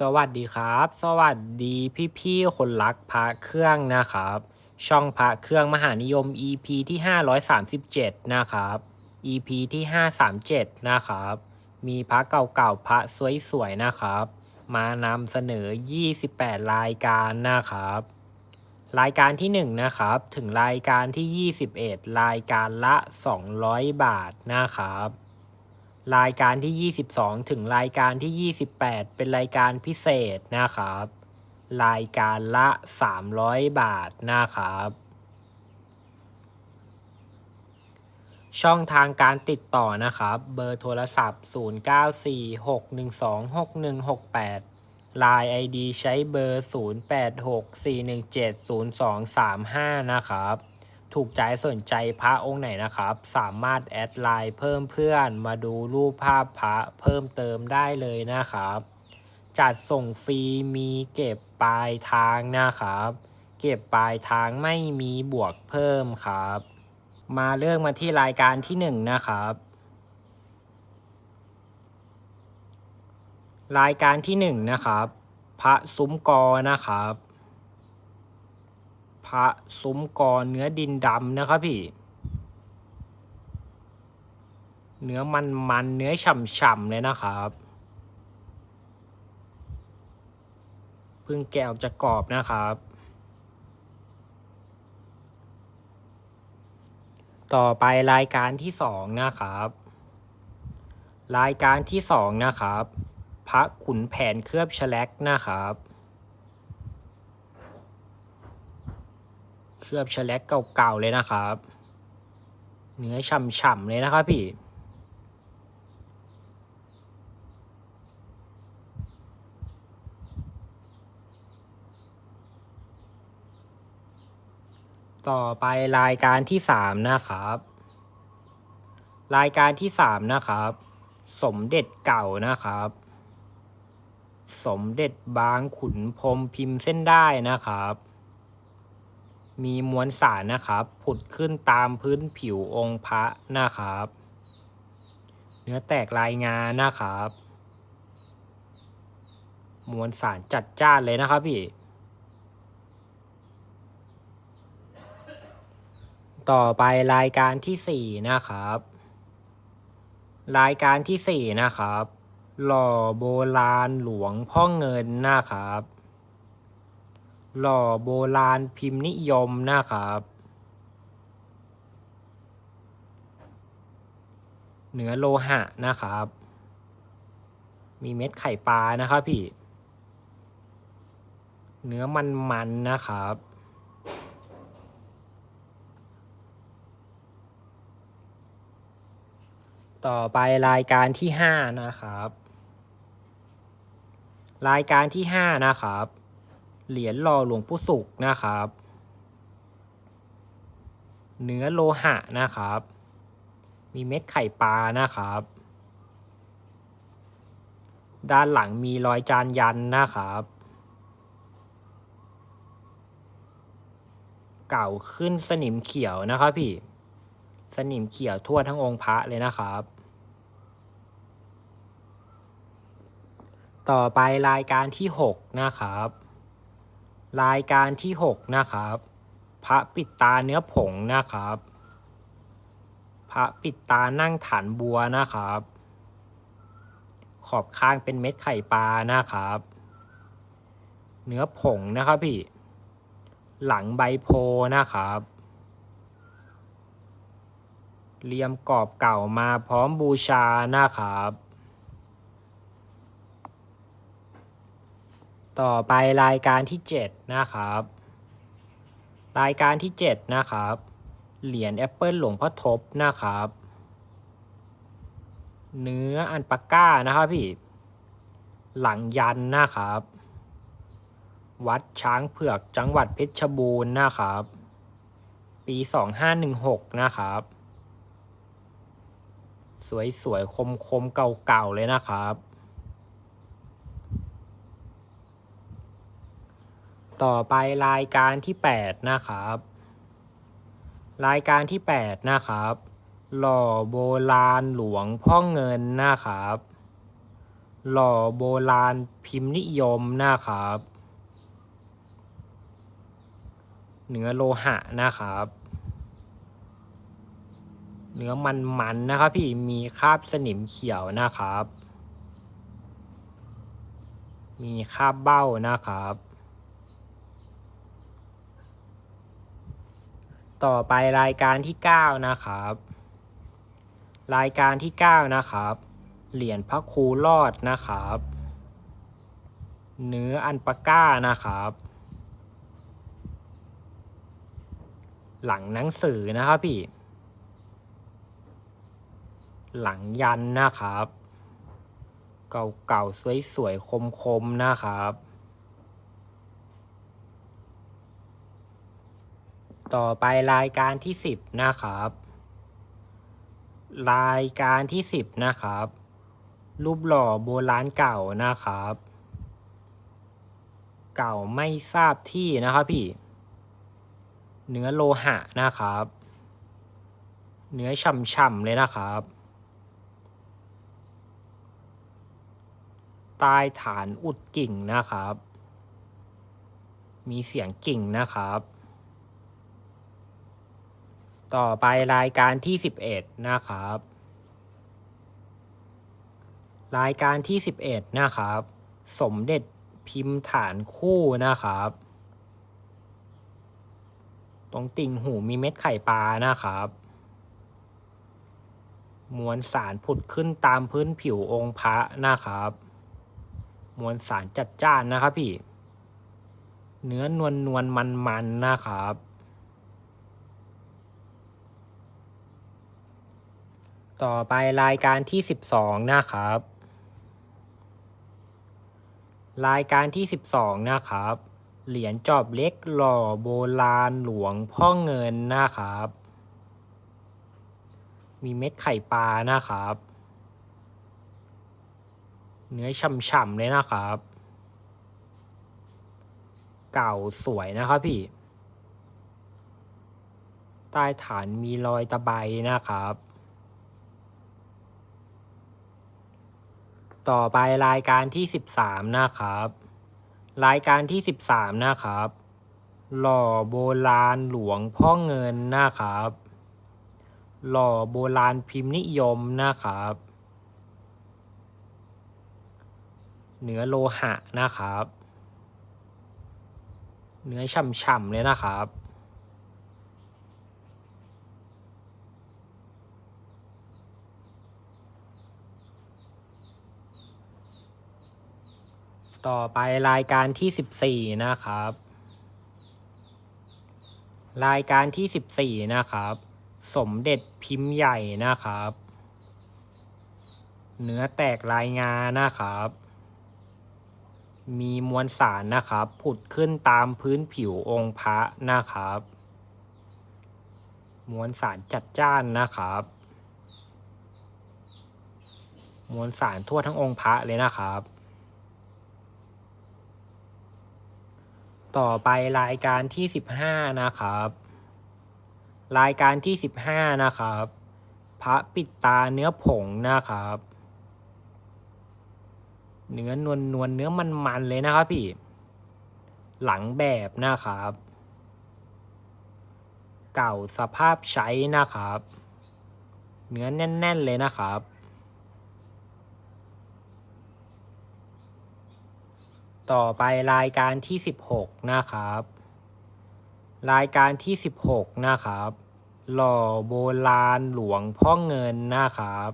สวัสดีครับ สวัสดีพี่ๆคนรักพระเครื่องนะครับ ช่องพระเครื่องมหานิยม EP ที่ 537 นะครับ EP ที่ 537 นะครับ มีพระเก่าๆพระสวยๆนะครับ มานำเสนอ 28 รายการนะครับ รายการที่ 1 นะครับ ถึงรายการที่ 21 รายการละ 200 บาทนะครับ รายการที่ 22 ถึงรายการที่ 28 เป็นรายการพิเศษนะครับ รายการละ 300 บาทนะครับ ช่องทางการติดต่อนะครับ เบอร์โทรศัพท์ 0946126168 Line ID ใช้เบอร์ 0864170235 นะครับ ถูกใจสนใจพระองค์ไหนนะครับ สามารถแอดไลน์เพิ่มเพื่อนมาดูรูปภาพพระเพิ่มเติมได้เลยนะครับ จัดส่งฟรีมีเก็บปลายทางนะครับ เก็บปลายทางไม่มีบวกเพิ่มครับ มาเรื่องมาที่รายการที่หนึ่งนะครับ รายการที่หนึ่งนะครับ พระซุ้มกอนะครับ พระซุ้มกอเนื้อดินดำนะครับพี่ เนื้อมันมันๆเนื้อฉ่ำๆเลยนะครับเพิ่งแกะออกจากกรอบนะครับ ต่อไปรายการที่สองนะครับ รายการที่สองนะครับ พระขุนแผนเคลือบแฉลกนะครับ เคลือบแลกเก่าๆเลยนะครับ เนื้อฉ่ำๆเลยนะครับพี่ต่อไปรายการที่สามนะครับ รายการที่สามนะครับ สมเด็จเก่านะครับ สมเด็จบางขุนพรมพิมพ์เส้นได้นะครับ มีมวลสารนะครับ ผุดขึ้นตามพื้นผิวองค์พระนะครับ เนื้อแตกลายงานนะครับ มวลสารจัดจ้านเลยนะครับพี่ ต่อไปรายการที่สี่นะครับ รายการที่สี่นะครับ หล่อโบราณหลวงพ่อเงินนะครับ หล่อโบราณพิมพ์นิยมนะครับ เหนือโลหะนะครับ มีเม็ดไข่ปลานะครับพี่ เนื้อมันๆนะครับต่อไปรายการที่ห้านะครับ รายการที่ห้านะครับ เหรียญหล่อหลวงปู่สุกนะครับ เนื้อโลหะนะครับ มีเม็ดไข่ปลานะครับ ด้านหลังมีรอยจานยันนะครับ เก่าขึ้นสนิมเขียวนะครับพี่ สนิมเขียวทั่วทั้งองค์พระเลยนะครับต่อไปรายการที่หกนะครับ รายการที่หกนะครับ พระปิดตาเนื้อผงนะครับ พระปิดตานั่งฐานบัวนะครับ ขอบข้างเป็นเม็ดไข่ปลานะครับ เนื้อผงนะครับพี่ หลังใบโพนะครับเรียมกรอบเก่ามาพร้อมบูชานะครับ ต่อไปรายการที่ 7 นะครับ รายการที่ 7 นะครับ เหรียญแอปเปิลหลวงพ่อทบนะครับ เนื้ออันปาก้านะครับพี่ หลังยันนะครับ วัดช้างเผือกจังหวัดเพชรบูรณ์นะครับ ปี 2516 นะครับ สวยๆ คมๆ เก่าๆ เลยนะครับ ต่อไปรายการที่ 8 นะครับ รายการที่ 8 นะครับ หล่อโบราณหลวงพ่อเงินนะครับ หล่อโบราณพิมพ์นิยมนะครับ เนื้อโลหะนะครับ เนื้อมันๆนะครับพี่มีคราบสนิมเขียวนะครับ มีคราบเบ้านะครับ ต่อไปรายการที่ 9 นะครับ รายการที่ 9 นะครับ เหรียญพระครูรอดนะครับ เนื้ออันปาก้านะครับ หลังหนังสือนะครับพี่ หลังยันนะครับ เก่าๆสวยๆคมๆนะครับ ต่อไปรายการที่10นะครับ รายการที่10นะครับ รูปหล่อโบราณเก่านะครับ เก่าไม่ทราบที่นะครับพี่ เนื้อโลหะนะครับ เนื้อฉ่ำๆเลยนะครับใต้ฐานอุดกิ่งนะครับ มีเสียงกิ่งนะครับ ต่อไปรายการที่11นะครับ รายการที่11นะครับ สมเด็จพิมพ์ฐานคู่นะครับ ตรงติ่งหูมีเม็ดไข่ปลานะครับมวลสารผุดขึ้นตามพื้นผิวองค์พระนะครับ มวลสารจัดจ้านนะครับพี่ เนื้อนวลนวลมันมันๆนะครับ ต่อไปรายการที่ 12 นะครับ รายการที่ 12 นะครับ เหรียญจอบเล็กหล่อโบราณหลวงพ่อเงินนะครับ มีเม็ดไข่ปลานะครับ เนื้อฉ่ำๆเลยนะครับ เก่าสวยนะครับพี่ ใต้ฐานมีรอยตะไบนะครับ ต่อไปรายการที่13นะครับ รายการที่13นะครับ หล่อโบราณหลวงพ่อเงินนะครับ หล่อโบราณพิมพ์นิยมนะครับ เนื้อโลหะนะครับ เนื้อฉ่ำๆเลยนะครับ ต่อไปรายการที่14นะครับ รายการที่14นะครับ สมเด็จพิมพ์ใหญ่นะครับ เนื้อแตกลายงานะครับ มีมวลสารนะครับผุดขึ้นตามพื้นผิวองค์พระนะครับ มวลสารจัดจ้านนะครับ มวลสารทั่วทั้งองค์พระเลยนะครับ ต่อไปรายการที่15นะครับ รายการที่15นะครับ พระปิดตาเนื้อผงนะครับ เนื้อนวลนวลเนื้อมันมันเลยนะครับพี่ หลังแบบนะครับ เก่าสภาพใช้นะครับ เนื้อแน่น ๆ เลยนะครับ ต่อไปรายการที่ 16 นะครับ รายการที่ 16 นะครับ หล่อโบราณหลวงพ่อเงินนะครับ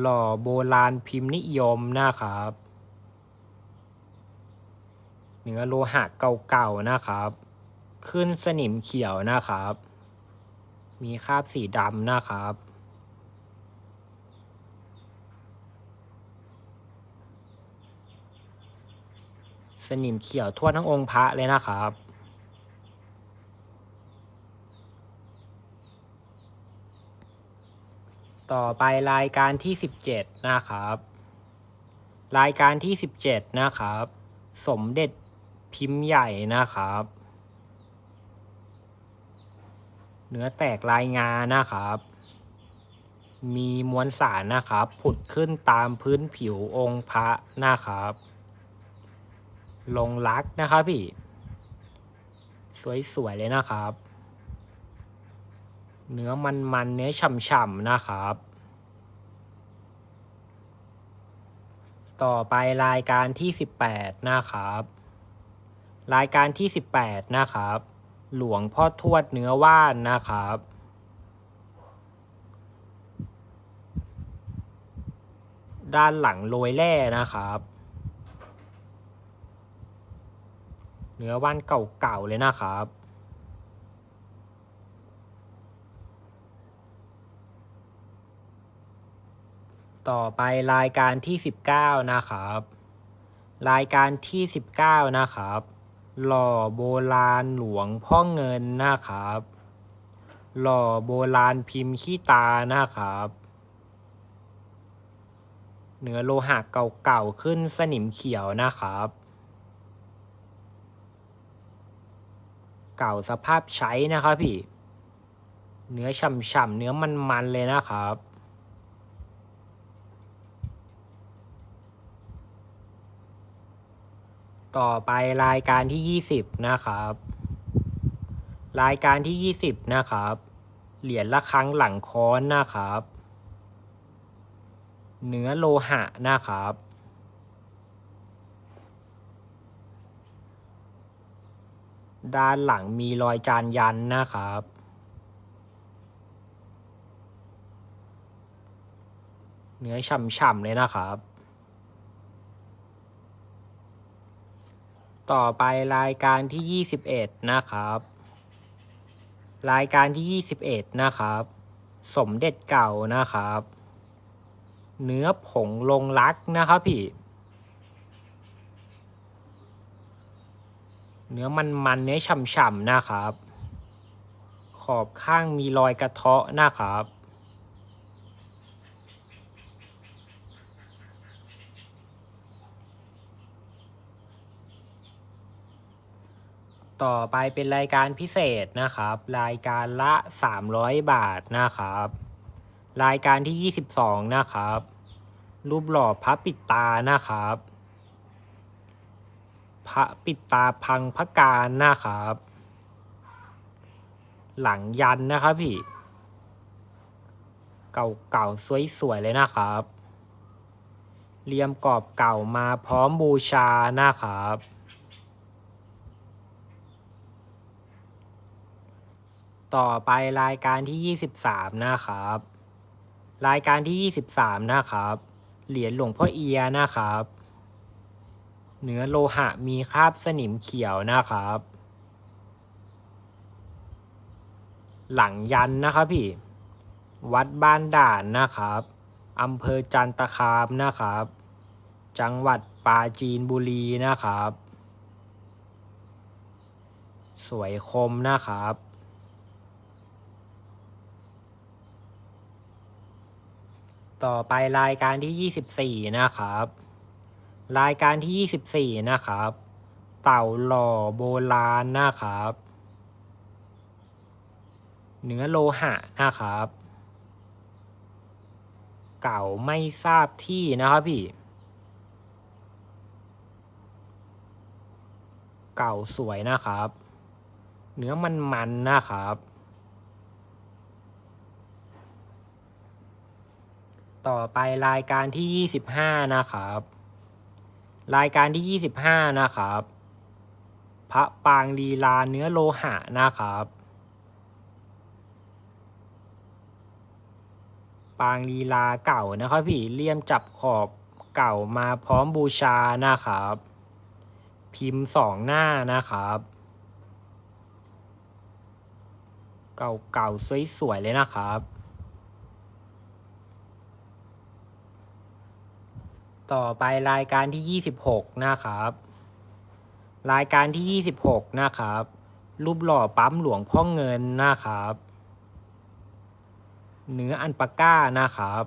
หล่อโบราณพิมพ์นิยมนะครับ เนื้อโลหะเก่าๆนะครับ ขึ้นสนิมเขียวนะครับ มีคราบสีดำนะครับ สนิมเขียวทั่วทั้งองค์พระเลยนะครับ ต่อไปรายการที่ 17 นะครับ รายการที่ 17 นะครับ สมเด็จพิมพ์ใหญ่นะครับ เนื้อแตกลายงานะครับ มีมวลสารนะครับ ผุดขึ้นตามพื้นผิวองค์พระนะครับ ลงรักนะครับพี่ สวยๆเลยนะครับ เนื้อมันๆเนื้อฉ่ำๆนะครับ ต่อไปรายการที่ 18 นะครับ รายการที่ 18 นะครับ หลวงพ่อทวดเนื้อว่านนะครับด้านหลังโรยแร่นะครับ เนื้อว่านเก่าๆเลยนะครับ ต่อไปรายการที่ 19 นะครับ รายการที่ 19 นะครับ หล่อโบราณหลวงพ่อเงินนะครับ หล่อโบราณพิมพ์ขี้ตานะครับเนื้อโลหะเก่าๆขึ้นสนิมเขียวนะครับ เก่าสภาพใช้นะครับพี่ เนื้อฉ่ำๆเนื้อมันๆเลยนะครับต่อไปรายการที่ 20 นะครับ รายการที่ 20 นะครับ เหรียญละครั้งหลังค้อนนะครับ เนื้อโลหะนะครับ ด้านหลังมีรอยจานยันนะครับ เนื้อฉ่ำๆเลยนะครับ ต่อไปรายการที่ 21 นะครับ รายการที่ 21 นะครับ สมเด็จเก่านะครับ เนื้อผงลงรักนะครับพี่ เนื้อมันมันเนื้อฉ่ำๆนะครับ ขอบข้างมีรอยกระเทาะนะครับ ต่อไปเป็นรายการพิเศษนะครับ รายการละ 300 บาทนะครับ รายการที่ 22 นะครับ รูปหล่อพระปิดตานะครับ พระปิดตาพังพระการนะครับ หลังยันนะครับพี่ เก่าๆสวยๆเลยนะครับเรียมกรอบเก่ามาพร้อมบูชานะครับ ต่อไปรายการที่ 23 นะครับ รายการที่ 23 นะครับ เหรียญหลวงพ่อเอียนะครับ เนื้อโลหะมีคราบสนิมเขียวนะครับ หลังยันนะครับพี่ วัดบ้านด่านนะครับอำเภอจันตคามนะครับ จังหวัดปราจีนบุรีนะครับ สวยคมนะครับ ต่อไปรายการที่ 24 นะครับ รายการที่ 24 นะครับ เต่าหล่อโบราณนะครับ เนื้อโลหะนะครับ เก่าไม่ทราบที่นะครับพี่ เก่าสวยนะครับ เนื้อมันๆนะครับ ต่อไปรายการที่ 25 นะครับ รายการที่ 25 นะครับ พระปางลีลาเนื้อโลหะนะครับ ปางลีลาเก่านะครับพี่เลี่ยมจับขอบเก่ามาพร้อมบูชานะครับ พิมพ์สองหน้านะครับ เก่าๆสวยๆเลยนะครับ ต่อไปรายการที่ 26 นะครับ รายการที่ 26 นะครับ รูปหล่อปั๊มหลวงพ่อเงินนะครับ เนื้ออันปาก้านะครับ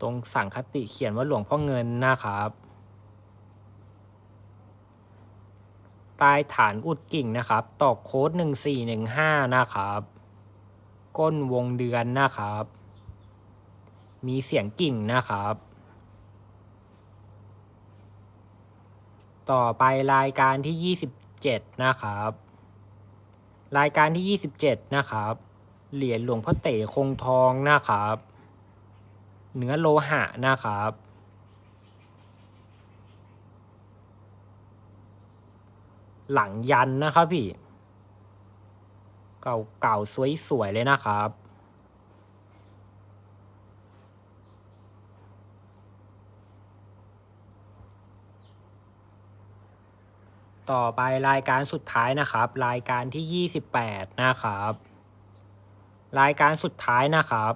ตรงสังคติเขียนว่าหลวงพ่อเงินนะครับใต้ฐานอุดกิ่งนะครับ ตอกโค้ด 1415 นะครับ ก้นวงเดือนนะครับ มีเสียงกิ่งนะครับ ต่อไปรายการที่ 27 นะครับ รายการที่ 27 นะครับ เหรียญหลวงพ่อเต๋คงทองนะครับ เนื้อโลหะนะครับหลังยันนะครับพี่ เก่าๆ สวยๆ เลยนะครับ ต่อไปรายการสุดท้ายนะครับ รายการที่ 28 นะครับ รายการสุดท้ายนะครับ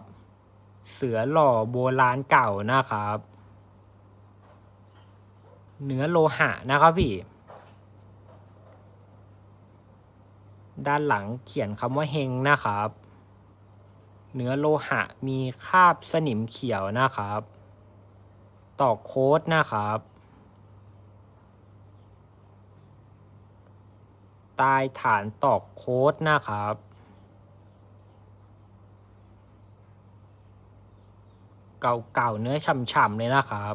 เสือหล่อโบราณเก่านะครับ เนื้อโลหะนะครับพี่ ด้านหลังเขียนคำว่าเฮงนะครับ เนื้อโลหะมีคราบสนิมเขียวนะครับตอกโค้ดนะครับใต้ฐานตอกโค้ดนะครับเก่าๆเนื้อฉ่ำๆเลยนะครับ